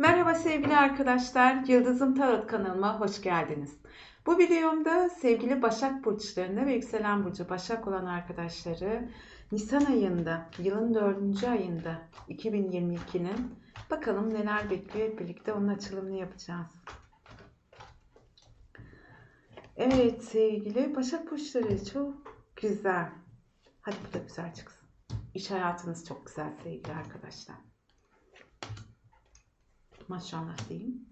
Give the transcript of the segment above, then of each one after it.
Merhaba sevgili arkadaşlar, Yıldızım Tarot kanalıma hoş geldiniz. Bu videomda sevgili Başak Burçlarında ve Yükselen Burcu Başak olan arkadaşları Nisan ayında, yılın 4. ayında 2022'nin bakalım neler bekliyor birlikte onun açılımını yapacağız. Evet sevgili Başak Burçları çok güzel. Hadi bu da güzel çıksın. İş hayatınız çok güzel sevgili arkadaşlar. Maşallah diyeyim.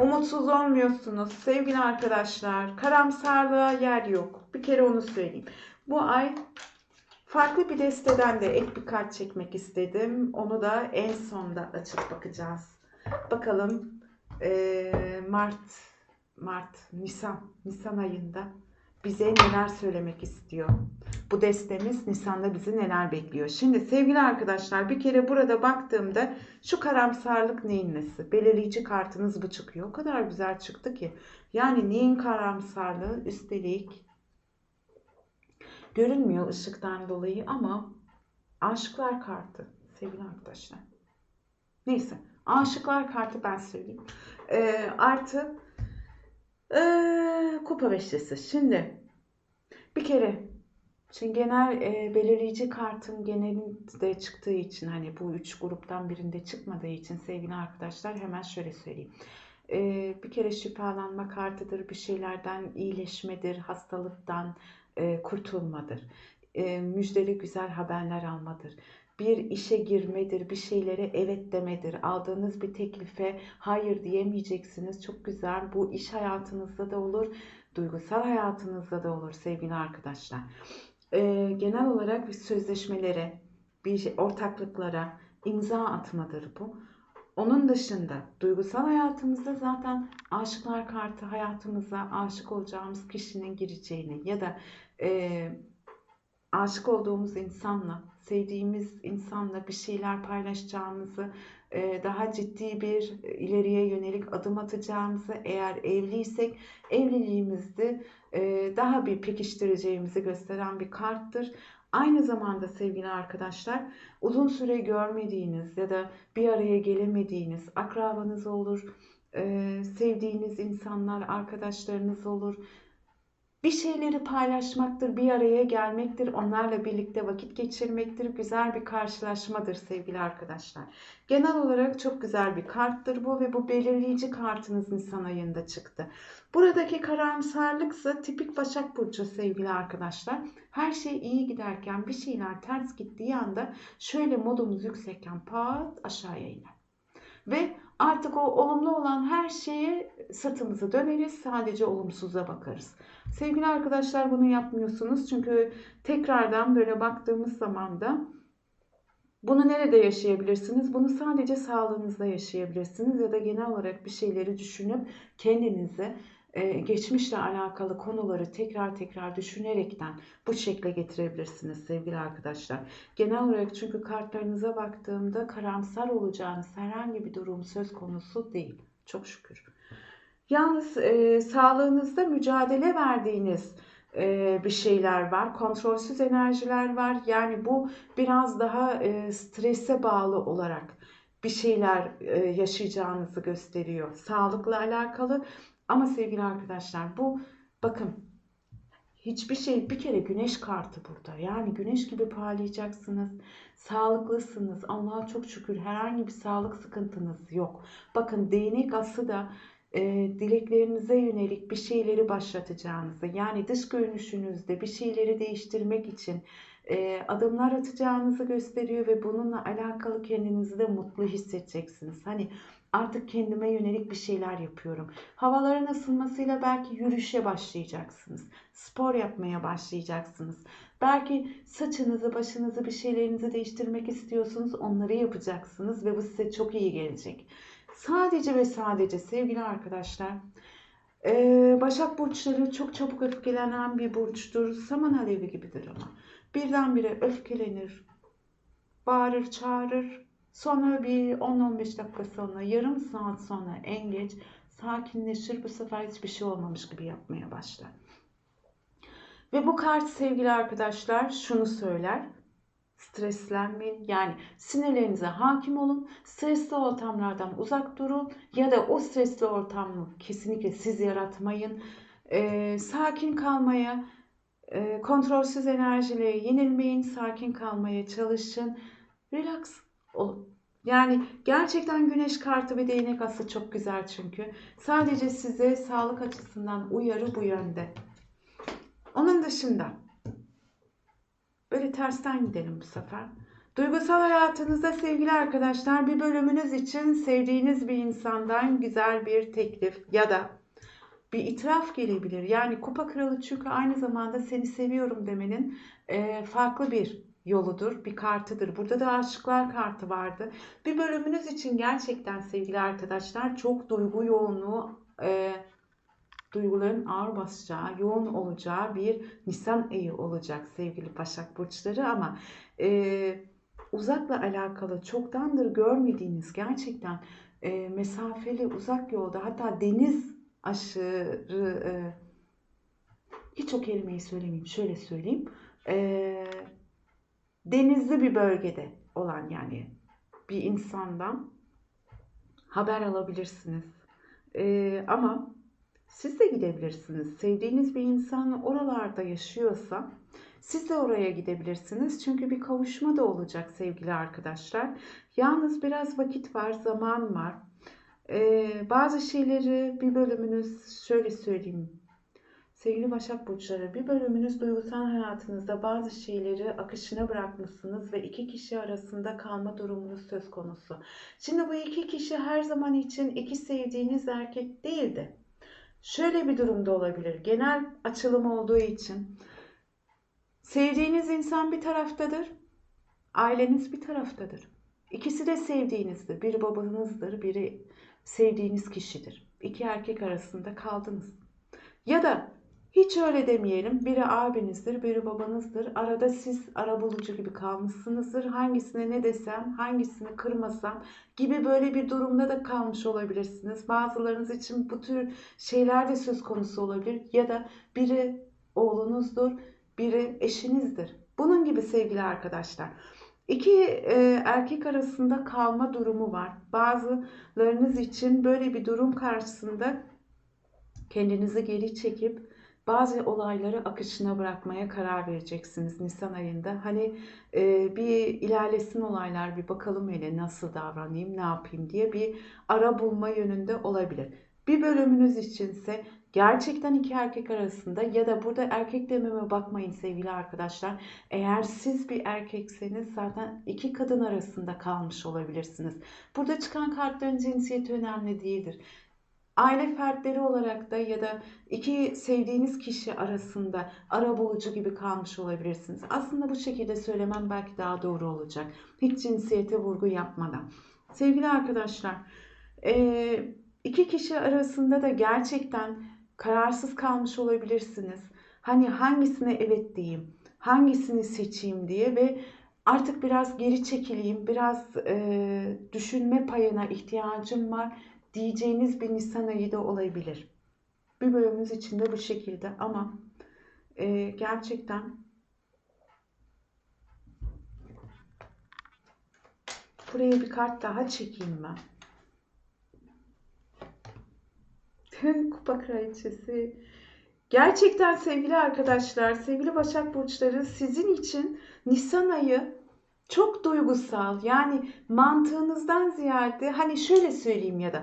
Umutsuz olmuyorsunuz sevgili arkadaşlar. Karamsarlığa yer yok. Bir kere onu söyleyeyim. Bu ay farklı bir desteden de ek bir kart çekmek istedim. Onu da en sonda açıp bakacağız. Bakalım ee, Mart Mart, Nisan, Nisan ayında bize neler söylemek istiyor? Bu destemiz Nisan'da bizi neler bekliyor? Şimdi sevgili arkadaşlar bir kere burada baktığımda şu karamsarlık neyin nesi? Belirleyici kartınız bu çıkıyor. O kadar güzel çıktı ki. Yani neyin karamsarlığı üstelik görünmüyor ışıktan dolayı ama aşıklar kartı sevgili arkadaşlar. Neyse aşıklar kartı ben söyleyeyim. Ee, artı ee, kupa beşlisi. Şimdi bir kere şimdi genel e, belirleyici kartın genelinde çıktığı için hani bu üç gruptan birinde çıkmadığı için sevgili arkadaşlar hemen şöyle söyleyeyim. Ee, bir kere şifalanma kartıdır, bir şeylerden iyileşmedir, hastalıktan e, kurtulmadır. E, müjdeli güzel haberler almadır bir işe girmedir, bir şeylere evet demedir. Aldığınız bir teklife hayır diyemeyeceksiniz. Çok güzel. Bu iş hayatınızda da olur, duygusal hayatınızda da olur sevgili arkadaşlar. Ee, genel olarak bir sözleşmelere, bir ortaklıklara imza atmadır bu. Onun dışında duygusal hayatımızda zaten aşıklar kartı hayatımıza aşık olacağımız kişinin gireceğini ya da e, aşık olduğumuz insanla, sevdiğimiz insanla bir şeyler paylaşacağımızı, e, daha ciddi bir ileriye yönelik adım atacağımızı, eğer evliysek evliliğimizde e, daha bir pekiştireceğimizi gösteren bir karttır. Aynı zamanda sevgili arkadaşlar uzun süre görmediğiniz ya da bir araya gelemediğiniz akrabanız olur, e, sevdiğiniz insanlar, arkadaşlarınız olur bir şeyleri paylaşmaktır, bir araya gelmektir, onlarla birlikte vakit geçirmektir. Güzel bir karşılaşmadır sevgili arkadaşlar. Genel olarak çok güzel bir karttır bu ve bu belirleyici kartınız Nisan ayında çıktı. Buradaki karamsarlıksa tipik Başak Burcu sevgili arkadaşlar. Her şey iyi giderken bir şeyler ters gittiği anda şöyle modumuz yüksekken pat aşağıya iner. Ve artık o olumlu olan her şeye sırtımızı döneriz. Sadece olumsuza bakarız. Sevgili arkadaşlar bunu yapmıyorsunuz. Çünkü tekrardan böyle baktığımız zaman da bunu nerede yaşayabilirsiniz? Bunu sadece sağlığınızda yaşayabilirsiniz ya da genel olarak bir şeyleri düşünüp kendinize e, geçmişle alakalı konuları tekrar tekrar düşünerekten bu şekle getirebilirsiniz sevgili arkadaşlar. Genel olarak çünkü kartlarınıza baktığımda karamsar olacağınız herhangi bir durum söz konusu değil. Çok şükür. Yalnız e, sağlığınızda mücadele verdiğiniz e, bir şeyler var. Kontrolsüz enerjiler var. Yani bu biraz daha e, strese bağlı olarak bir şeyler e, yaşayacağınızı gösteriyor. Sağlıkla alakalı ama sevgili arkadaşlar bu bakın hiçbir şey bir kere güneş kartı burada. Yani güneş gibi parlayacaksınız. Sağlıklısınız. Allah'a çok şükür herhangi bir sağlık sıkıntınız yok. Bakın değnek ası da e, dileklerinize yönelik bir şeyleri başlatacağınızı yani dış görünüşünüzde bir şeyleri değiştirmek için e, adımlar atacağınızı gösteriyor ve bununla alakalı kendinizi de mutlu hissedeceksiniz. Hani artık kendime yönelik bir şeyler yapıyorum. Havaların ısınmasıyla belki yürüyüşe başlayacaksınız. Spor yapmaya başlayacaksınız. Belki saçınızı, başınızı, bir şeylerinizi değiştirmek istiyorsunuz. Onları yapacaksınız ve bu size çok iyi gelecek. Sadece ve sadece sevgili arkadaşlar Başak burçları çok çabuk öfkelenen bir burçtur. Saman alevi gibidir ama. Birdenbire öfkelenir, bağırır, çağırır. Sonra bir 10-15 dakika sonra, yarım saat sonra en geç sakinleşir. Bu sefer hiçbir şey olmamış gibi yapmaya başlar. Ve bu kart sevgili arkadaşlar şunu söyler. Streslenmeyin. Yani sinirlerinize hakim olun. Stresli ortamlardan uzak durun. Ya da o stresli ortamı kesinlikle siz yaratmayın. Ee, sakin kalmaya, e, kontrolsüz enerjilere yenilmeyin. Sakin kalmaya çalışın. Relax Yani gerçekten güneş kartı ve değnek ası çok güzel çünkü. Sadece size sağlık açısından uyarı bu yönde. Onun dışında böyle tersten gidelim bu sefer. Duygusal hayatınızda sevgili arkadaşlar bir bölümünüz için sevdiğiniz bir insandan güzel bir teklif ya da bir itiraf gelebilir. Yani kupa kralı çünkü aynı zamanda seni seviyorum demenin farklı bir yoludur, bir kartıdır. Burada da aşıklar kartı vardı. Bir bölümünüz için gerçekten sevgili arkadaşlar çok duygu yoğunluğu, e, duyguların ağır basacağı, yoğun olacağı bir Nisan ayı olacak sevgili Başak Burçları ama e, uzakla alakalı çoktandır görmediğiniz gerçekten e, mesafeli uzak yolda hatta deniz aşırı e, hiç o kelimeyi söylemeyeyim şöyle söyleyeyim e, denizli bir bölgede olan yani bir insandan haber alabilirsiniz. E, ama siz de gidebilirsiniz. Sevdiğiniz bir insan oralarda yaşıyorsa siz de oraya gidebilirsiniz. Çünkü bir kavuşma da olacak sevgili arkadaşlar. Yalnız biraz vakit var, zaman var. Ee, bazı şeyleri bir bölümünüz şöyle söyleyeyim. Sevgili Başak Burçları bir bölümünüz duygusal hayatınızda bazı şeyleri akışına bırakmışsınız ve iki kişi arasında kalma durumunuz söz konusu. Şimdi bu iki kişi her zaman için iki sevdiğiniz erkek değildi. Şöyle bir durumda olabilir. Genel açılım olduğu için sevdiğiniz insan bir taraftadır, aileniz bir taraftadır. İkisi de sevdiğinizdir. Biri babanızdır, biri sevdiğiniz kişidir. İki erkek arasında kaldınız. Ya da hiç öyle demeyelim. Biri abinizdir, biri babanızdır. Arada siz arabulucu gibi kalmışsınızdır. Hangisine ne desem, hangisini kırmasam gibi böyle bir durumda da kalmış olabilirsiniz. Bazılarınız için bu tür şeyler de söz konusu olabilir. Ya da biri oğlunuzdur, biri eşinizdir. Bunun gibi sevgili arkadaşlar. İki e, erkek arasında kalma durumu var. Bazılarınız için böyle bir durum karşısında kendinizi geri çekip bazı olayları akışına bırakmaya karar vereceksiniz Nisan ayında. Hani e, bir ilerlesin olaylar bir bakalım hele nasıl davranayım ne yapayım diye bir ara bulma yönünde olabilir. Bir bölümünüz içinse gerçekten iki erkek arasında ya da burada erkek dememe bakmayın sevgili arkadaşlar. Eğer siz bir erkekseniz zaten iki kadın arasında kalmış olabilirsiniz. Burada çıkan kartların cinsiyeti önemli değildir aile fertleri olarak da ya da iki sevdiğiniz kişi arasında ara bulucu gibi kalmış olabilirsiniz. Aslında bu şekilde söylemem belki daha doğru olacak. Hiç cinsiyete vurgu yapmadan. Sevgili arkadaşlar, iki kişi arasında da gerçekten kararsız kalmış olabilirsiniz. Hani hangisine evet diyeyim, hangisini seçeyim diye ve artık biraz geri çekileyim, biraz düşünme payına ihtiyacım var diyeceğiniz bir Nisan ayı da olabilir. Bir bölümümüz içinde bu şekilde ama e, gerçekten buraya bir kart daha çekeyim ben. Kupa kraliçesi. Gerçekten sevgili arkadaşlar, sevgili Başak Burçları sizin için Nisan ayı çok duygusal yani mantığınızdan ziyade hani şöyle söyleyeyim ya da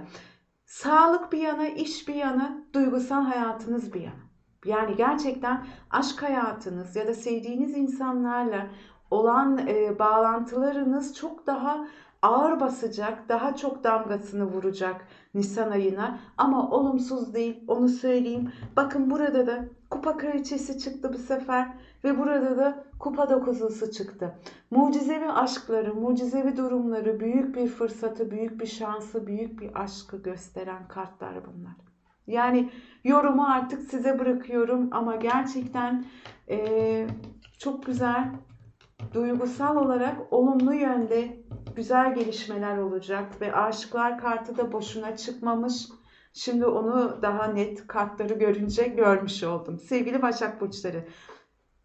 sağlık bir yana iş bir yana duygusal hayatınız bir yana. Yani gerçekten aşk hayatınız ya da sevdiğiniz insanlarla olan e, bağlantılarınız çok daha ağır basacak, daha çok damgasını vuracak Nisan ayına. Ama olumsuz değil, onu söyleyeyim. Bakın burada da kupa kraliçesi çıktı bu sefer ve burada da kupa dokuzlusu çıktı. Mucizevi aşkları, mucizevi durumları, büyük bir fırsatı, büyük bir şansı, büyük bir aşkı gösteren kartlar bunlar. Yani yorumu artık size bırakıyorum ama gerçekten e, çok güzel, duygusal olarak olumlu yönde güzel gelişmeler olacak ve aşıklar kartı da boşuna çıkmamış. Şimdi onu daha net kartları görünce görmüş oldum. Sevgili Başak Burçları,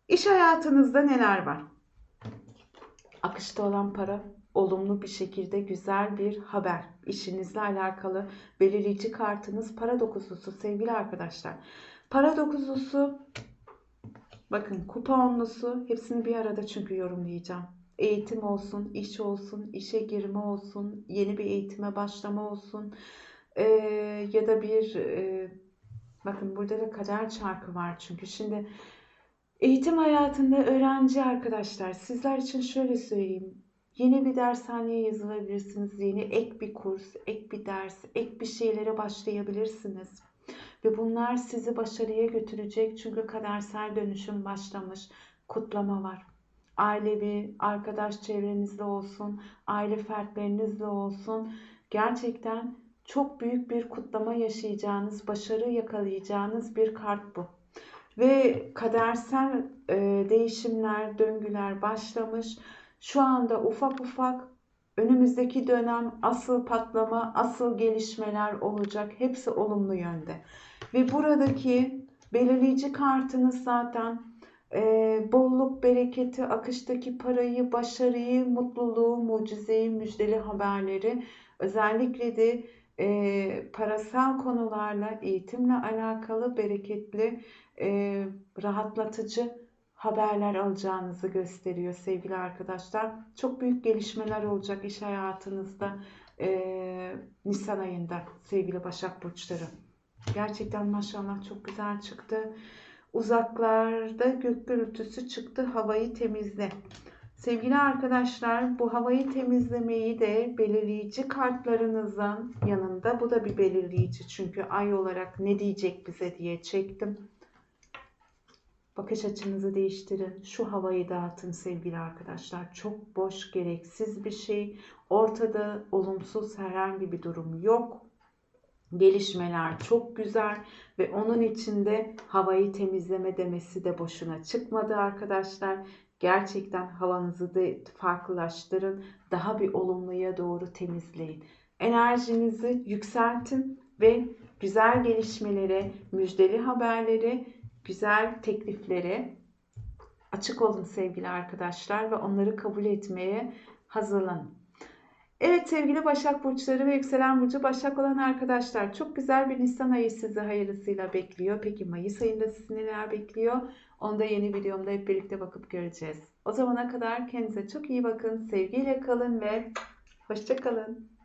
iş hayatınızda neler var? Akışta olan para, olumlu bir şekilde güzel bir haber. İşinizle alakalı belirleyici kartınız para dokuzusu sevgili arkadaşlar. Para dokuzusu bakın kupa onlusu hepsini bir arada çünkü yorumlayacağım. Eğitim olsun, iş olsun, işe girme olsun, yeni bir eğitime başlama olsun eee, ya da bir eee, bakın burada da kader çarkı var çünkü şimdi eğitim hayatında öğrenci arkadaşlar sizler için şöyle söyleyeyim Yeni bir dershaneye yazılabilirsiniz. Yeni ek bir kurs, ek bir ders, ek bir şeylere başlayabilirsiniz. Ve bunlar sizi başarıya götürecek. Çünkü kadersel dönüşüm başlamış. Kutlama var. Ailevi, arkadaş çevrenizde olsun, aile fertlerinizle olsun. Gerçekten çok büyük bir kutlama yaşayacağınız, başarı yakalayacağınız bir kart bu. Ve kadersel e, değişimler, döngüler başlamış. Şu anda ufak ufak önümüzdeki dönem asıl patlama, asıl gelişmeler olacak. Hepsi olumlu yönde. Ve buradaki belirleyici kartınız zaten e, bolluk, bereketi, akıştaki parayı, başarıyı, mutluluğu, mucizeyi, müjdeli haberleri özellikle de e, parasal konularla, eğitimle alakalı bereketli, e, rahatlatıcı haberler alacağınızı gösteriyor sevgili arkadaşlar. Çok büyük gelişmeler olacak iş hayatınızda e, Nisan ayında sevgili Başak Burçları. Gerçekten maşallah çok güzel çıktı. Uzaklarda gök gürültüsü çıktı havayı temizle. Sevgili arkadaşlar bu havayı temizlemeyi de belirleyici kartlarınızın yanında bu da bir belirleyici çünkü ay olarak ne diyecek bize diye çektim. Bakış açınızı değiştirin. Şu havayı dağıtın sevgili arkadaşlar. Çok boş, gereksiz bir şey. Ortada olumsuz herhangi bir durum yok. Gelişmeler çok güzel ve onun içinde havayı temizleme demesi de boşuna çıkmadı arkadaşlar. Gerçekten havanızı da farklılaştırın. Daha bir olumluya doğru temizleyin. Enerjinizi yükseltin ve güzel gelişmelere, müjdeli haberleri güzel tekliflere açık olun sevgili arkadaşlar ve onları kabul etmeye hazırlanın. Evet sevgili Başak Burçları ve Yükselen Burcu Başak olan arkadaşlar çok güzel bir Nisan ayı sizi hayırlısıyla bekliyor. Peki Mayıs ayında sizi neler bekliyor? Onu da yeni videomda hep birlikte bakıp göreceğiz. O zamana kadar kendinize çok iyi bakın. Sevgiyle kalın ve hoşça kalın.